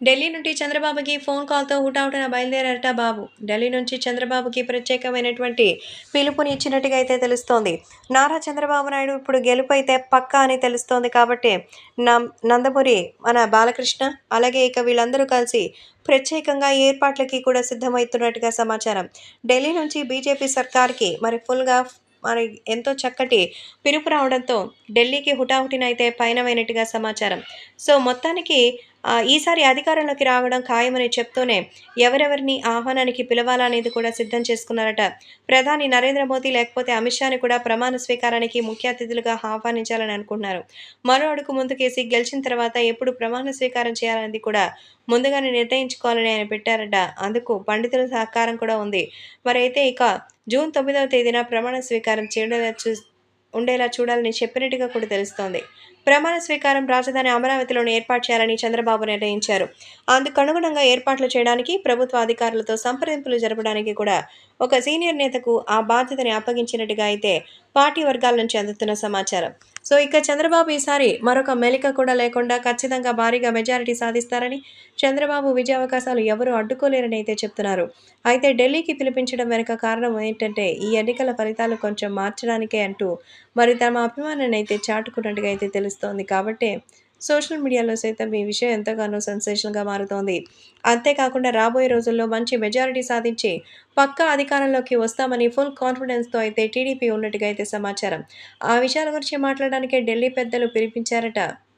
ఢిల్లీ నుండి చంద్రబాబుకి ఫోన్ కాల్తో హుటాహుటిన బయలుదేరారట బాబు. ఢిల్లీ నుంచి చంద్రబాబుకి ప్రత్యేకమైనటువంటి పిలుపుని ఇచ్చినట్టుగా అయితే తెలుస్తోంది. నారా చంద్రబాబు నాయుడు ఇప్పుడు గెలుపు అయితే పక్కా అని తెలుస్తోంది కాబట్టి నందమూరి మన బాలకృష్ణ అలాగే ఇక వీళ్ళందరూ కలిసి ప్రత్యేకంగా ఏర్పాట్లకి కూడా సిద్ధమవుతున్నట్టుగా సమాచారం. ఢిల్లీ నుంచి బీజేపీ సర్కార్కి మరి ఫుల్గా మరి ఎంతో చక్కటి పిలుపు రావడంతో ఢిల్లీకి హుటాహుటిన అయితే పయనమైనట్టుగా సమాచారం. సో మొత్తానికి ఈసారి అధికారంలోకి రావడం ఖాయమని చెప్తూనే ఎవరెవరిని ఆహ్వానానికి పిలవాలనేది కూడా సిద్ధం చేసుకున్నారట. ప్రధాని నరేంద్ర మోదీ లేకపోతే అమిత్ షాని కూడా ప్రమాణ స్వీకారానికి ముఖ్య అతిథులుగా ఆహ్వానించాలని అనుకుంటున్నారు. మరో అడుగు ముందుకేసి గెలిచిన తర్వాత ఎప్పుడు ప్రమాణ స్వీకారం చేయాలనేది కూడా ముందుగానే నిర్ణయించుకోవాలని ఆయన పెట్టారట. అందుకు పండితుల సహకారం కూడా ఉంది. మరైతే ఇక జూన్ తొమ్మిదవ తేదీన ప్రమాణ స్వీకారం చేయడం చూ ఉండేలా చూడాలని చెప్పినట్టుగా కూడా తెలుస్తోంది. ప్రమాణ స్వీకారం రాజధాని అమరావతిలోనే ఏర్పాటు చేయాలని చంద్రబాబు నిర్ణయించారు. అందుకు అనుగుణంగా ఏర్పాట్లు చేయడానికి ప్రభుత్వ అధికారులతో సంప్రదింపులు జరపడానికి కూడా ఒక సీనియర్ నేతకు ఆ బాధ్యతని అప్పగించినట్టుగా అయితే పార్టీ వర్గాల నుంచి అందుతున్న సమాచారం. సో ఇక చంద్రబాబు ఈసారి మరొక మెలిక కూడా లేకుండా ఖచ్చితంగా భారీగా మెజారిటీ సాధిస్తారని చంద్రబాబు విజయావకాశాలు ఎవరూ అడ్డుకోలేరని అయితే చెప్తున్నారు. అయితే ఢిల్లీకి పిలిపించడం వెనుక కారణం ఏంటంటే ఈ ఎన్నికల ఫలితాలు కొంచెం మార్చడానికే అంటూ మరి తమ అభిమానాన్ని అయితే చాటుకున్నట్టుగా అయితే తెలుస్తోంది. కాబట్టి సోషల్ మీడియాలో సైతం ఈ విషయం ఎంతగానో సెన్సేషన్గా మారుతోంది. అంతేకాకుండా రాబోయే రోజుల్లో మంచి మెజారిటీ సాధించి పక్కా అధికారంలోకి వస్తామని ఫుల్ కాన్ఫిడెన్స్తో అయితే టీడీపీ ఉన్నట్టుగా అయితే సమాచారం. ఆ విషయాల గురించి మాట్లాడడానికే ఢిల్లీ పెద్దలు పిలిపించారట.